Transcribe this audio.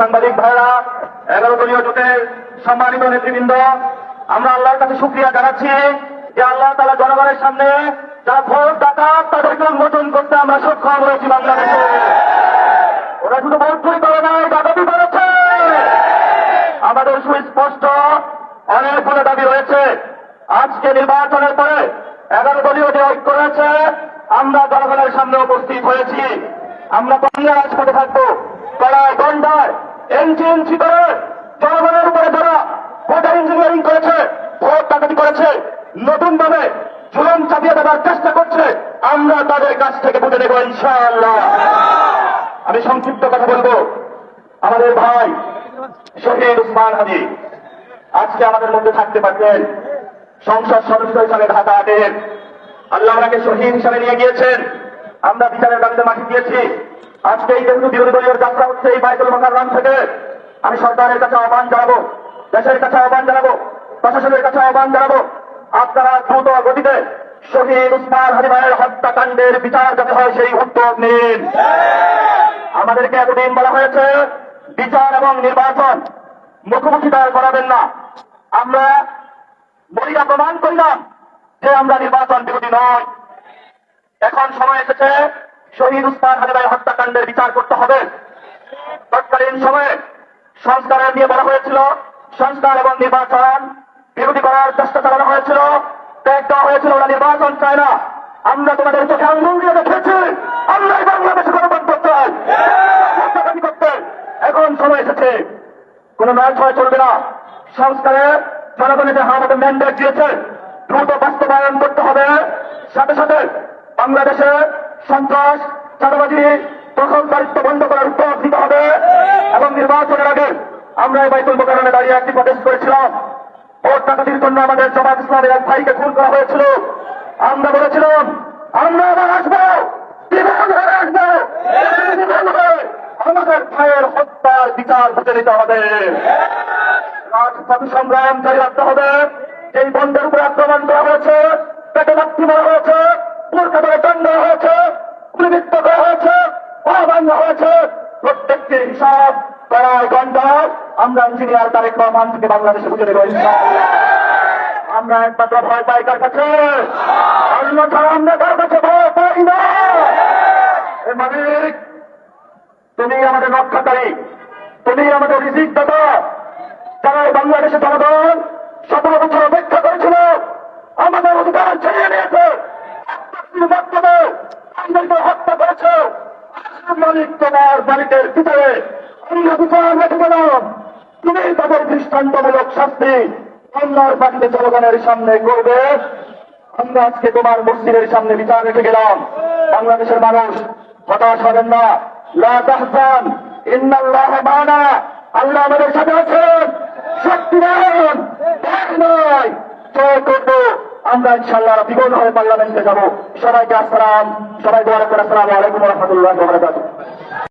সাংবাদিক ভাইরা এগারো দলীয় জোটের সম্মানিত নেতৃবৃন্দ, আমরা আল্লাহর কাছে শুক্রিয়া জানাচ্ছি যে আল্লাহ তালা জনগণের সামনে যারা ভোট ডাকাত তাদেরকে উন্মোচন করতে আমরা সক্ষম হয়েছি বাংলাদেশে। ওরা শুধু ভোট চুরি করে নাই ডাকাতি করেছে। আমাদের সুস্পষ্ট অনেকগুলো দাবি রয়েছে। আজকে নির্বাচনের পরে এগারো দলীয় যে ঐক্য রয়েছে, আমরা জনগণের সামনে উপস্থিত হয়েছি। আমরা বাংলা রাজপথে থাকব। কড়ায় গন্ডায় এনচি করে জনগণের উপরে যারা ভোটার ইঞ্জিনিয়ারিং করেছে, ভোট ডাকাতি করেছে নতুন ভাবে ঝুলন চাপিয়ে দেওয়ার চেষ্টা করছে, আমরা তাদের কাছ থেকে বুঝে নেব ইনশাআল্লাহ। আমি সংক্ষিপ্ত কথা বলব। আমাদের ভাই শহীদ উসমান হাজি আজকে আমাদের মধ্যে থাকতে পারতেন। সংসদ সদস্য হিসাবে ঢাকা আটের। আল্লাহ আমাকে শহীদ হিসাবে নিয়ে গিয়েছেন। আমরা বিচারের দাবিতে মাঠে গিয়েছি। আজকে এই যেহেতু বিরোধী দলীয় যাত্রা হচ্ছে এই বাইতুল মোকাররাম থেকে। আমি সরকারের কাছে আহ্বান জানাব, দেশের কাছে আহ্বান জানাব, প্রশাসনের কাছে আহ্বান জানাব, আপনারা দ্রুত গতিতে শহীদ উসমান হাজি ভাইয়ের হত্যাকাণ্ডের বিচার যাতে হয় সেই উদ্যোগ নিন। আমাদেরকে এতদিন বলা হয়েছে, বিচার এবং নির্বাচন মুখোমুখি দাঁড় করাবেন না। আমরা মরিয়া প্রমাণ করলাম যে আমরা নির্বাচন বিরোধী নয় এখন সময় এসেছে, শহীদ উসমান হাজিবাই হত্যাকাণ্ডের বিচার করতে হবে। তৎকালীন সময়ে সংস্কারের নিয়ে বলা হয়েছিল, সংস্কার এবং নির্বাচন বিরোধী করার চেষ্টা চালানো হয়েছিল ত্যাগ দেওয়া হয়েছিল, ওরা নির্বাচন চায় না। আমরা তোমাদের চোখে আঙ্গুল দিয়ে দেখেছি, আমরাই বাংলাদেশে গণতন্ত্র চাই। করতে। এখন সময় এসেছে। কোন নয় ছয় চলবে না। সংস্কারে জনগণের যে আমাদের ম্যান্ডেট দিয়েছে, দ্রুত বাস্তবায়ন করতে হবে। সাথে সাথে বাংলাদেশে সন্ত্রাস, চাঁদাবাজি দখলদারিত্ব বন্ধ করার উদ্যোগ দিতে হবে। এবং নির্বাচনের আগে আমরা এই বাইতুল মোকারণে দাঁড়িয়ে একটি প্রদেশ করেছিলাম। ভোট ডাকাতির জন্য আমাদের জমাত ইসলামের এক ভাইকে খুন করা হয়েছিল। আমরা বলেছিলাম, আমরা আবার আসব। আসব। আমাদের ভাইয়ের হত্যার বিচার বুঝে নিতে হবে। সংগ্রাম জারি রাখতে হবে। বন্ধের উপরে আক্রমণ করা হয়েছে। মারা হয়েছে। দণ্ড হয়েছে। করা হয়েছে। হয়েছে। হিসাব করায় আমরা ইঞ্জিনিয়ার তারেক রহমান থেকে বাংলাদেশে বুঝে দেবো আমরা একমাত্র ভয় পাই কার কাছে? আমরা কার কাছে ভয় পাই না? তুমি আমাদের রক্ষাকারী। তুমি আমাদের রিজিক দাতা। বাংলাদেশের জনগণ সতেরো বছর অপেক্ষা করেছিল, আমাদের অধিকার ছিনিয়ে নিয়েছে মাধ্যমে আমাদেরকে হত্যা করেছে। মালিক তোমার মালিকের ভিতরে আমরা বিচার রেখে গেলাম। তুমি তাদের দৃষ্টান্তমূলক শাস্তি আল্লাহর পাখিতে জনগণের সামনে করবে। আমরা আজকে তোমার মসজিদের সামনে বিচার রেখে গেলাম। বাংলাদেশের মানুষ হতাশ হবেন না। লা তাহজান, ইন্নাল্লাহ মানা। আল্লাহ আমাদের সাথে আছেন। ভয় নয়। জয় করব। আমরা ইনশাল্লাহ বিগত হয়ে পার্লামেন্টে যাব। সবাইকে আসসালাম। সবাই দোয়া করে আসসালাম আলাইকুম রহমতুল্লাহ